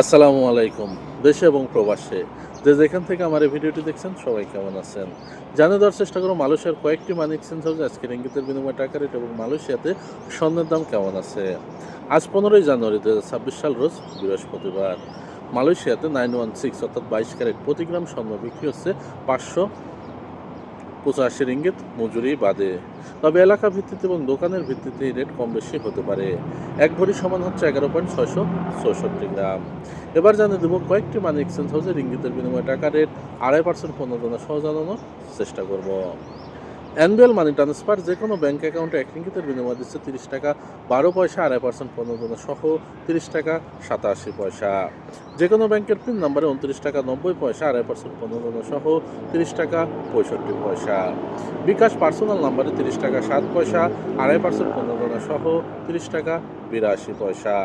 আসসালামু আলাইকুম, দেশে এবং প্রবাসে। যে যেখান থেকে আমার এই ভিডিওটি দেখছেন, সবাই কেমন আছেন? জানিয়ে দেওয়ার চেষ্টা করো, মালয়েশিয়ার কয়েকটি মানি এক্সচেঞ্জ হাউস আজকের ইঙ্গিতের বিনিময় টাকা রেট এবং মালয়েশিয়াতে স্বর্ণের দাম কেমন আছে? আজ পনেরোই জানুয়ারি দু হাজার ছাব্বিশ সাল, রোজ বৃহস্পতিবার। মালয়েশিয়াতে নাইন ওয়ান সিক্স অর্থাৎ বাইশ ক্যারেট প্রতি গ্রাম স্বর্ণ বিক্রি হচ্ছে পাঁচশো পঁচাশি রিঙ্গিত মজুরি বাদে। তবে এলাকা ভিত্তিতে এবং দোকানের ভিত্তিতে রেট কম বেশি হতে পারে। এক ভরি সমান হচ্ছে এগারো পয়েন্ট ছয়শো চৌষট্টি গ্রাম। এবার জানিয়ে দেবো কয়েকটি মানি এক্সচেঞ্জ হাউসে রিঙ্গিতের বিনিময়ে টাকা রেট আড়াই পার্সেন্ট পণ্য সহ জানানোর চেষ্টা করব। অ্যানুয়াল মানি ট্রান্সফার যে কোনো ব্যাঙ্ক অ্যাকাউন্টে এক রিঙ্গিতের বিনিময় দিচ্ছে তিরিশ টাকা, বারো পয়সা, আড়াই পার্সেন্ট প্রণোদনা সহ তিরিশ টাকা, সাতাশি পয়সা। যে কোনো ব্যাংকের পিন নাম্বারে উনত্রিশ টাকা, নব্বই পয়সা, আড়াই পার্সেন্ট প্রণোদনা সহ তিরিশ টাকা, পঁয়ষট্টি পয়সা। বিকাশ পার্সোনাল নাম্বারে তিরিশ টাকা, সাত পয়সা, আড়াই পার্সেন্ট প্রণোদনা সহ তিরিশ টাকা, বিরাশি পয়সা।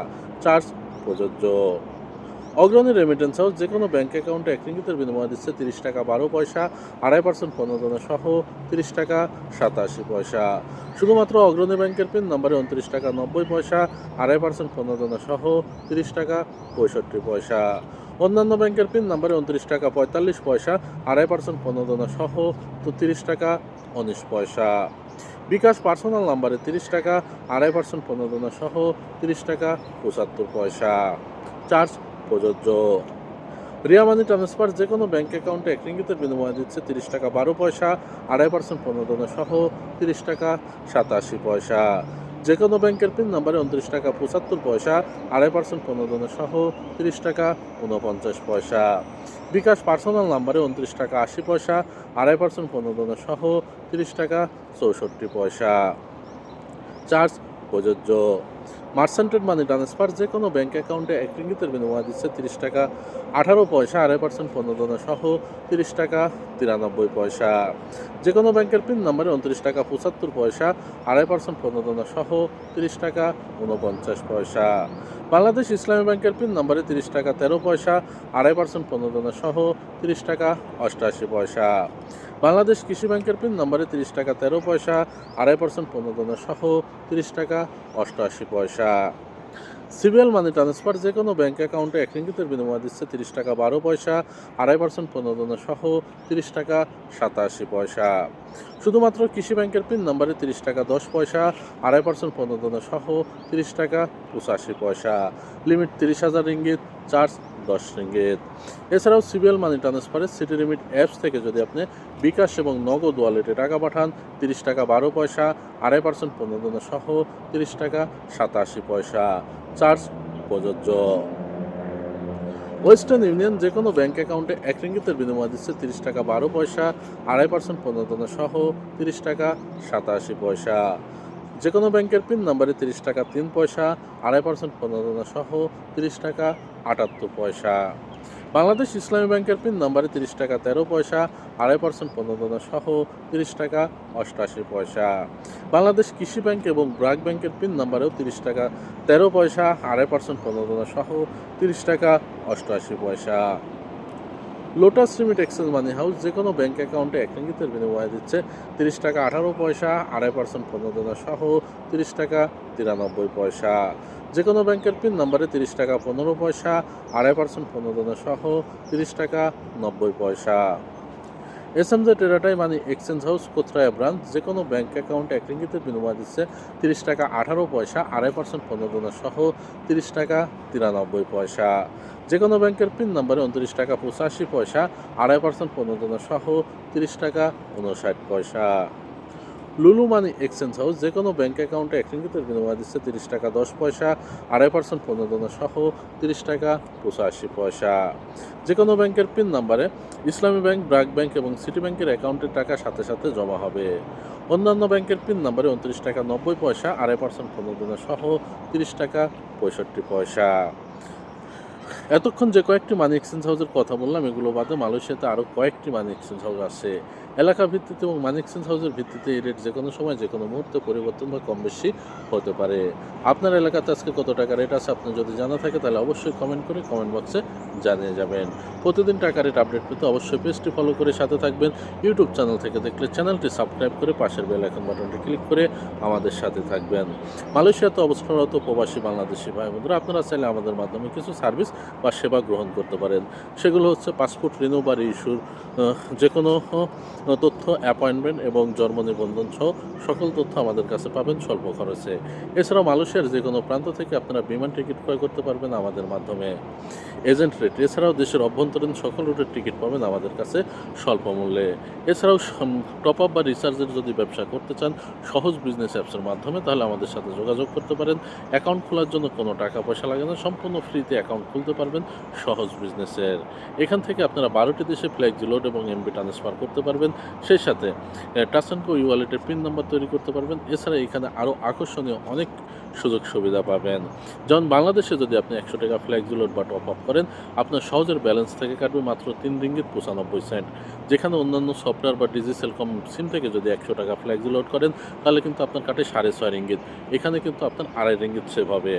চার্জ প্রযোজ্য। অগ্রণী রেমিটেন্স হাউস যে কোনো ব্যাঙ্ক অ্যাকাউন্টে এক রিঙ্গিতের বিনিময় দিচ্ছে তিরিশ টাকা বারো পয়সা, আড়াই পার্সেন্ট প্রণোদনা সহ তিরিশ টাকা সাতাশি পয়সা। শুধুমাত্র অগ্রণী ব্যাংকের পিন নাম্বারে উনত্রিশ টাকা নব্বই পয়সা, আড়াই পার্সেন্ট প্রণোদনা সহ তিরিশ টাকা পঁয়ষট্টি পয়সা। অন্যান্য ব্যাংকের পিন নাম্বারে উনত্রিশ টাকা পঁয়তাল্লিশ পয়সা, আড়াই পার্সেন্ট প্রণোদনা সহ তো তিরিশ টাকা উনিশ পয়সা। বিকাশ পার্সোনাল নাম্বারে তিরিশ টাকা, আড়াই পার্সেন্ট প্রণোদনা সহ তিরিশ টাকা পঁচাত্তর পয়সা। চার্জ প্রযোজ্য। রিয়া মানি ট্রান্সফার যে কোনো ব্যাঙ্ক অ্যাকাউন্টে এক রিঙ্গিতের বিনিময় দিচ্ছে তিরিশ টাকা বারো পয়সা, আড়াই পার্সেন্ট প্রণোদনা সহ তিরিশ টাকা সাতাশি পয়সা। যে কোনো ব্যাংকের পিন নাম্বারে উনত্রিশ টাকা পঁচাত্তর পয়সা, আড়াই পার্সেন্ট প্রণোদনা সহ তিরিশ টাকা উনপঞ্চাশ পয়সা। বিকাশ পার্সোনাল নাম্বারে উনত্রিশ টাকা আশি পয়সা, আড়াই পার্সেন্ট প্রণোদনা সহ তিরিশ টাকা চৌষট্টি পয়সা। চার্জ প্রযোজ্য। মার্সেন্টেড মানি ট্রান্সফার যে কোনো ব্যাঙ্ক অ্যাকাউন্টে এক রিঙ্গিতের বিনিময় দিচ্ছে তিরিশ টাকা, আঠারো পয়সা, আড়াই পার্সেন্ট প্রণোদনা সহ তিরিশ টাকা তিরানব্বই পয়সা। যে কোনো ব্যাংকের পিন নাম্বারে উনত্রিশ টাকা, পঁচাত্তর পয়সা, আড়াই পার্সেন্ট প্রণোদনা সহ তিরিশ টাকা উনপঞ্চাশ পয়সা। বাংলাদেশ ইসলামী ব্যাংকের পিন নাম্বারে তিরিশ টাকা, তেরো পয়সা, আড়াই পার্সেন্ট প্রণোদনা সহ তিরিশ টাকা অষ্টআশি পয়সা। বাংলাদেশ কৃষি ব্যাংকের পিন নাম্বারে তিরিশ টাকা, তেরো পয়সা, আড়াই পার্সেন্ট প্রণোদনা সহ তিরিশ টাকা অষ্টআশি পয়সা। সিবিএল মানি ট্রান্সফার যে কোনো ব্যাঙ্ক অ্যাকাউন্টে এক রিঙ্গিতের বিনিময় দিচ্ছে তিরিশ টাকা বারো পয়সা, আড়াই পার্সেন্ট প্রণোদনা সহ তিরিশ টাকা সাতাশি পয়সা। শুধুমাত্র কৃষি ব্যাংকের পিন নাম্বারে তিরিশ টাকা দশ পয়সা, আড়াই পার্সেন্ট প্রণোদনা সহ তিরিশ টাকা পঁচাশি পয়সা। লিমিট তিরিশ হাজার রিঙ্গিত, চার্জ দশ রিঙ্গিত এছাড়াও সিবিএল মানি ট্রান্সফারের সিটি লিমিট অ্যাপস থেকে যদি আপনি বিকাশ এবং নগদ ওয়ালেটে টাকা পাঠান, তিরিশ টাকা বারো পয়সা, আড়াই পার্সেন্ট প্রণোদনা সহ তিরিশ টাকা সাতাশি পয়সা। চার্জ প্রযোজ্য। ওয়েস্টার্ন ইউনিয়ন যে কোনো ব্যাঙ্ক অ্যাকাউন্টে এক রিঙ্গিতের বিনিময় দিচ্ছে তিরিশ টাকা বারো পয়সা, আড়াই পার্সেন্ট প্রণোদনা সহ তিরিশ টাকা সাতাশি পয়সা। যে কোনো ব্যাংকের পিন নাম্বারে তিরিশ টাকা, তিন পয়সা, আড়াই পার্সেন্ট প্রণোদনা সহ তিরিশ টাকা, আটাত্তর পয়সা। বাংলাদেশ ইসলামী ব্যাংকের পিন নাম্বারে তিরিশ টাকা, তেরো পয়সা, আড়াই পার্সেন্ট প্রণোদনা সহ তিরিশ টাকা, অষ্টাশি পয়সা। বাংলাদেশ কৃষি ব্যাংক এবং ব্রাক ব্যাংকের পিন নাম্বারেও তিরিশ টাকা, তেরো পয়সা, আড়াই পার্সেন্ট প্রণোদনা সহ তিরিশ টাকা অষ্টআশি পয়সা। Lotus limit exchange money house যে কোনো ব্যাঙ্ক অ্যাকাউন্টে এক ইঙ্গিতের বিনিময় দিচ্ছে। তিরিশ টাকা আঠারো পয়সা, আড়াই পার্সেন্ট প্রণোদনা সহ তিরিশ টাকা তিরানব্বই পয়সা। যে কোনো ব্যাংকের পিন নাম্বারে তিরিশ টাকা পনেরো পয়সা, আড়াই পার্সেন্ট প্রণোদনা সহ তিরিশ টাকা নব্বই পয়সা। এস এম জে টেরাটাই মানি এক্সচেঞ্জ হাউস কোথরায়া ব্রাঞ্চ যে কোনো ব্যাঙ্ক অ্যাকাউন্টে এক রিঙ্গিতের বিনিময় দিচ্ছে তিরিশ টাকা আঠারো পয়সা, আড়াই পার্সেন্ট প্রণোদনা সহ তিরিশ টাকা তিরানব্বই পয়সা। যে কোনো ব্যাংকের পিন নম্বরে উনত্রিশ টাকা পঁচাশি পয়সা, আড়াই পার্সেন্ট প্রণোদনা সহ তিরিশ টাকা উনষাট পয়সা। লুলু মানি এক্সচেঞ্জ হাউস যে কোনো ব্যাঙ্ক অ্যাকাউন্টে এক রিঙ্গিতের বিনিময় দিচ্ছে তিরিশ টাকা, দশ পয়সা, আড়াই পার্সেন্ট প্রণোদনা সহ তিরিশ টাকা, পঁচাশি পয়সা। যে কোনো ব্যাংকের পিন নাম্বারে ইসলামী ব্যাংক, ব্রাক ব্যাংক এবং সিটি ব্যাংকের অ্যাকাউন্টের টাকা সাথে সাথে জমা হবে। অন্যান্য ব্যাংকের পিন নাম্বারে উনত্রিশ টাকা, নব্বই পয়সা, আড়াই পার্সেন্ট প্রণোদনা সহ তিরিশ টাকা, পঁয়ষট্টি পয়সা। এতক্ষণ যে কয়েকটি মানি এক্সচেঞ্জ হাউসের কথা বললাম, এগুলো বাদে মালয়েশিয়াতে আরও কয়েকটি মানি এক্সচেঞ্জ হাউস আছে। এলাকা ভিত্তিতে এবং মানিক সেন্স হাউসের ভিত্তিতে এই রেট যে কোনো সময় যে কোনো মুহূর্তে পরিবর্তন বা কম বেশি হতে পারে। আপনার এলাকাতে আজকে কত টাকা রেট আছে, আপনি যদি জানা থাকে তাহলে অবশ্যই কমেন্ট করে কমেন্ট বক্সে জানিয়ে যাবেন। প্রতিদিন টাকা রেট আপডেট পেতে অবশ্যই পেজটি ফলো করে সাথে থাকবেন। ইউটিউব চ্যানেল থেকে দেখলে চ্যানেলটি সাবস্ক্রাইব করে পাশের বেল আইকন বাটনটি ক্লিক করে আমাদের সাথে থাকবেন। মালয়েশিয়াতে অবস্থানরত প্রবাসী বাংলাদেশি ভাই বন্ধুরা আপনারা চাইলে আমাদের মাধ্যমে কিছু সার্ভিস বা সেবা গ্রহণ করতে পারেন। সেগুলো হচ্ছে পাসপোর্ট রিনিউ বা ইস্যুর যে কোনো তথ্য অ্যাপয়েন্টমেন্ট এবং জন্ম নিবন্ধন সহ সকল তথ্য আমাদের কাছে পাবেন স্বল্প খরচে। এছাড়াও মালয়েশিয়ার যে কোনো প্রান্ত থেকে আপনারা বিমান টিকিট ক্রয় করতে পারবেন আমাদের মাধ্যমে। এজেন্ট রেট, এছাড়াও দেশের অভ্যন্তরীণ সকল রুটের টিকিট পাবেন আমাদের কাছে স্বল্প মূল্যে। এছাড়াও টপ আপ বা রিচার্জের যদি ব্যবসা করতে চান, সহজ বিজনেস অ্যাপসের মাধ্যমে, তাহলে আমাদের সাথে যোগাযোগ করতে পারেন। অ্যাকাউন্ট খোলার জন্য কোনো টাকা পয়সা লাগে না, সম্পূর্ণ ফ্রিতে অ্যাকাউন্ট খুলতে পারবেন, সহজ বিজনেসের এখান থেকে আপনারা বারোটি দেশে ফ্ল্যাক্সি লোড এবং এমবি ট্রান্সফার করতে পারবেন। সেই সাথে টাসেনকো ই ওয়ালেটের পিন নাম্বার তৈরি করতে পারবেন। এছাড়া এখানে আরও আকর্ষণীয় অনেক সুযোগ সুবিধা পাবেন। যেমন বাংলাদেশে যদি আপনি একশো টাকা ফ্ল্যাক্সি লোড বা টপ আপ করেন, আপনার সহজের ব্যালেন্স থেকে কাটবে মাত্র তিন রিঙ্গিত পঁচানব্বই সেন্ট যেখানে অন্যান্য সফটওয়্যার বা ডিজিটাল কম সিম থেকে যদি একশো টাকা ফ্ল্যাক্সি লোড করেন, তাহলে কিন্তু আপনার কাটে সাড়ে ছয় রিঙ্গিত। এখানে কিন্তু আপনার আড়াই রিঙ্গিত সেভ হবে।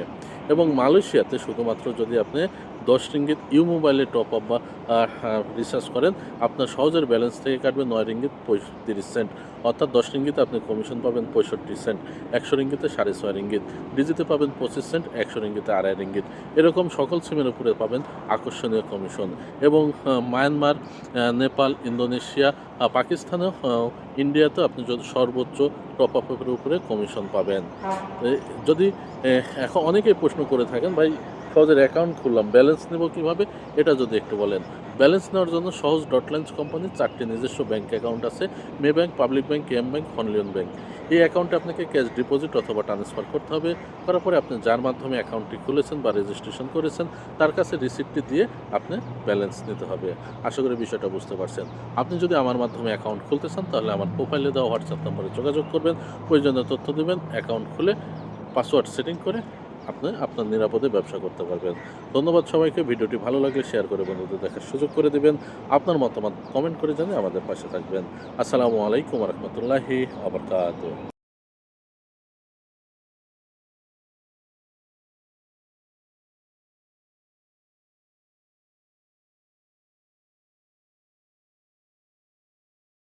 এবং মালয়েশিয়াতে শুধুমাত্র যদি আপনি দশ রিঙ্গিত ইউ মোবাইলে টপ আপ বা রিচার্জ করেন। আপনার সহজের ব্যালেন্স থেকে কাটবে নয় রিঙ্গিত পঁয়ত্রিশ সেন্ট। অর্থাৎ দশ রিঙ্গিতে আপনি কমিশন পাবেন পঁয়ষট্টি সেন্ট। একশো রিঙ্গিতে সাড়ে ছয় রিঙ্গিত। ডিজিতে পাবেন পঁচিশ সেন্ট একশো রিঙ্গিতে আড়াই রিঙ্গিত। এরকম সকল সিমের উপরে পাবেন আকর্ষণীয় কমিশন এবং মায়ানমার নেপাল ইন্দোনেশিয়া আহ, পাকিস্তানেও আহ, ইন্ডিয়াতেও আপনি যদি সর্বোচ্চ টপ আপের উপরে কমিশন পাবেন। যদি এখন অনেকেই প্রশ্ন করে থাকেন ভাই সহজের অ্যাকাউন্ট খুললাম, ব্যালেন্স নেব কীভাবে? এটা যদি একটু বলেন। ব্যালেন্স নেওয়ার জন্য সহজ ডটলাইন্স কোম্পানির চারটি নিজস্ব ব্যাঙ্ক অ্যাকাউন্ট আছে, Maybank, Public bank KM bank Hong Leong bank. এই অ্যাকাউন্টে আপনাকে ক্যাশ ডিপোজিট অথবা ট্রান্সফার করতে হবে। করার পরে আপনি যার মাধ্যমে অ্যাকাউন্টটি খুলেছেন বা রেজিস্ট্রেশন করেছেন, তার কাছে রিসিপ্টটি দিয়ে আপনি ব্যালেন্স নিতে হবে। আশা করি বিষয়টা বুঝতে পারছেন। আপনি যদি আমার মাধ্যমে অ্যাকাউন্ট খুলতে চান, তাহলে আমার প্রোফাইলে দেওয়া হোয়াটসঅ্যাপ নম্বরে যোগাযোগ করবেন। প্রয়োজনীয় তথ্য দেবেন, অ্যাকাউন্ট খুলে পাসওয়ার্ড সেটিং করে আপনি আপনার নিরাপদে ব্যবসা করতে পারবেন। ধন্যবাদ সবাইকে। ভিডিওটি ভালো লাগলে শেয়ার করে বন্ধুদের দেখার সুযোগ করে দেবেন। আপনার মতামত কমেন্ট করে জানিয়ে আমাদের পাশে থাকবেন। আসসালামু আলাইকুম রহমতুল্লাহি আবরকাত